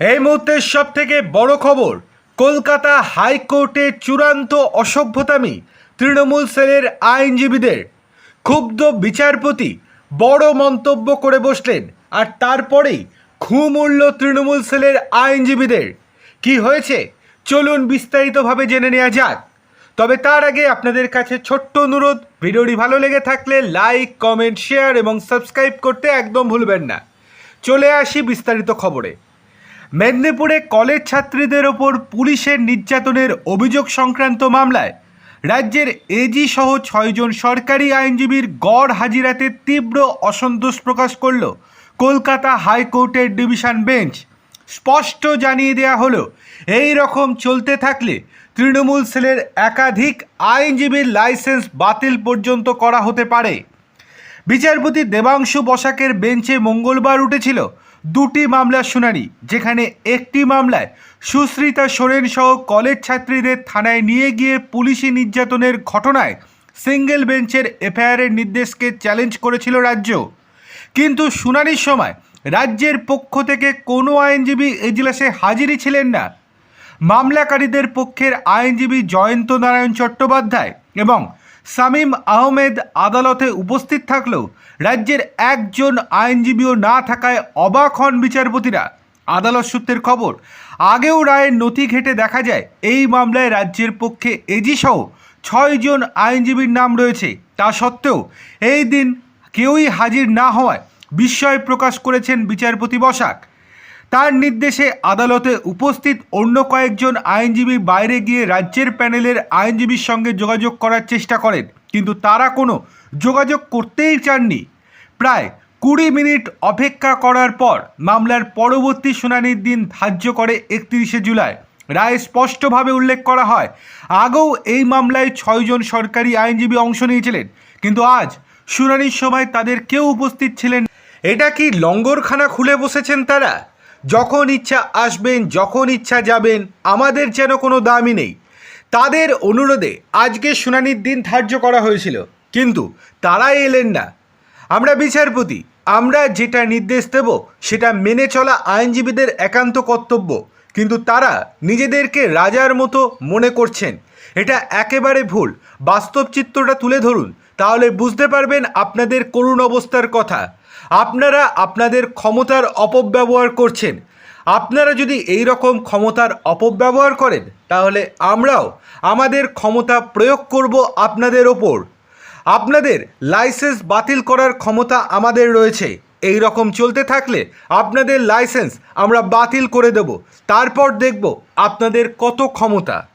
এই মুহূর্তের সব থেকে বড় খবর, কলকাতা হাইকোর্টে চূড়ান্ত অসভ্যতামি তৃণমূল সেলের আইনজীবীদের। ক্ষুব্ধ বিচারপতি বড় মন্তব্য করে বসলেন, আর তারপরেই ঘুম উড়ল তৃণমূল সেলের আইনজীবীদের। কি হয়েছে? চলুন বিস্তারিতভাবে জেনে নেওয়া যাক। তবে তার আগে আপনাদের কাছে ছোট্ট অনুরোধ, ভিডিওটি ভালো লেগে থাকলে লাইক, কমেন্ট, শেয়ার এবং সাবস্ক্রাইব করতে একদম ভুলবেন না। চলে আসি বিস্তারিত খবরে। মেদিনীপুরে কলেজ ছাত্রীদের ওপর পুলিশের নির্যাতনের অভিযোগ সংক্রান্ত মামলায় রাজ্যের এজি সহ ছয়জন সরকারি আইনজীবীর গড় হাজিরাতে তীব্র অসন্তোষ প্রকাশ করল কলকাতা হাইকোর্টের ডিভিশন বেঞ্চ। স্পষ্ট জানিয়ে দেওয়া হলো, এই রকম চলতে থাকলে তৃণমূল সেলের একাধিক আইনজীবীর লাইসেন্স বাতিল পর্যন্ত করা হতে পারে। বিচারপতি দেবাংশু বসাকের বেঞ্চে মঙ্গলবার উঠেছিল দুটি মামলার শুনানি, যেখানে একটি মামলায় সুশ্রিতা সোরেন সহ কলেজ ছাত্রীদের থানায় নিয়ে গিয়ে পুলিশি নির্যাতনের ঘটনায় সিঙ্গেল বেঞ্চের এফআইআরের নির্দেশকে চ্যালেঞ্জ করেছিল রাজ্য। কিন্তু শুনানির সময় রাজ্যের পক্ষ থেকে কোনো আইনজীবী এজলাসে হাজিরই ছিলেন না। মামলাকারীদের পক্ষের আইনজীবী জয়ন্ত নারায়ণ চট্টোপাধ্যায় এবং সামিম আহমেদ আদালতে উপস্থিত থাকলেও রাজ্যের একজন আইনজীবীও না থাকায় অবাক হন বিচারপতিরা। আদালত সূত্রের খবর, আগেও রায়ের নথি ঘেটে দেখা যায়, এই মামলায় রাজ্যের পক্ষে এজি সহ ছয়জন আইনজীবীর নাম রয়েছে। তা সত্ত্বেও, এই দিন কেউই হাজির না হওয়ায় বিস্ময় প্রকাশ করেছেন বিচারপতি বসাক। তার নির্দেশে আদালতে উপস্থিত অন্য কয়েকজন আইনজীবী বাইরে গিয়ে রাজ্যের প্যানেলের আইনজীবীর সঙ্গে যোগাযোগ করার চেষ্টা করেন, কিন্তু তারা কোনো যোগাযোগ করতেই চাননি। প্রায় কুড়ি মিনিট অপেক্ষা করার পর মামলার পরবর্তী শুনানির দিন ধার্য করে একত্রিশে জুলাই। রায়ে স্পষ্টভাবে উল্লেখ করা হয়, আগেও এই মামলায় ছয়জন সরকারি আইনজীবী অংশ নিয়েছিলেন, কিন্তু আজ শুনানির সময় তাদের কেউ উপস্থিত ছিলেন এটা কি লঙ্গরখানা খুলে বসেছেন তারা? যখন ইচ্ছা আসবেন, যখন ইচ্ছা যাবেন, আমাদের যেন কোনো দামই নেই। তাদের অনুরোধে আজকে শুনানির দিন ধার্য করা হয়েছিল, কিন্তু তারাই এলেন না। আমরা বিচারপতি, আমরা যেটা নির্দেশ দেব, সেটা মেনে চলা আইনজীবীদের একান্ত কর্তব্য, কিন্তু তারা নিজেদেরকে রাজার মতো মনে করছেন। এটা একেবারে ভুল। বাস্তব চিত্রটা তুলে ধরুন, তাহলে বুঝতে পারবেন আপনাদের করুণ অবস্থার কথা। আপনারা আপনাদের ক্ষমতার অপব্যবহার করছেন। আপনারা যদি এই রকম ক্ষমতার অপব্যবহার করেন, তাহলে আমরাও আমাদের ক্ষমতা প্রয়োগ করব আপনাদের ওপর। আপনাদের লাইসেন্স বাতিল করার ক্ষমতা আমাদের রয়েছে। এই রকম চলতে থাকলে আপনাদের লাইসেন্স আমরা বাতিল করে দেব। তারপর দেখব আপনাদের কত ক্ষমতা।